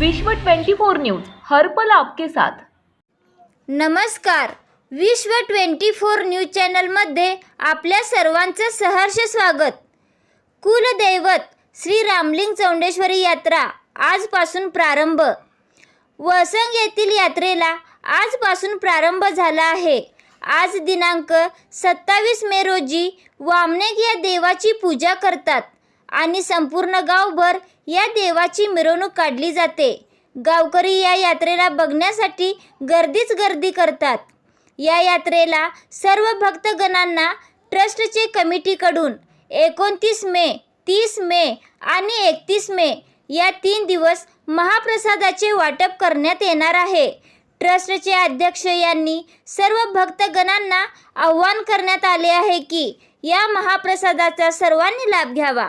विश्व 24 न्यूज हरपल आपके साथ. नमस्कार. विश्व ट्वेंटी फोर न्यूज चॅनलमध्ये आपल्या सर्वांचं सहर्ष स्वागत. कुलदैवत श्री रामलिंग चौंडेश्वरी यात्रा आजपासून प्रारंभ. वसंग येथील यात्रेला आजपासून प्रारंभ झाला आहे. आज दिनांक सत्तावीस मे रोजी वामनेक या देवाची पूजा करतात. आणि संपूर्ण गावभर या देवाची मिरवणूक काढली जाते. गावकरी या यात्रेला बघण्यासाठी गर्दीच गर्दी करतात. या यात्रेला सर्व भक्तगणांना ट्रस्टचे कमिटीकडून एकोणतीस मे तीस मे आणि एकतीस मे या तीन दिवस महाप्रसादाचे वाटप करण्यात येणार आहे. ट्रस्टचे अध्यक्ष यांनी सर्व भक्तगणांना आव्हान करण्यात आले आहे की या महाप्रसादाचा सर्वांनी लाभ घ्यावा.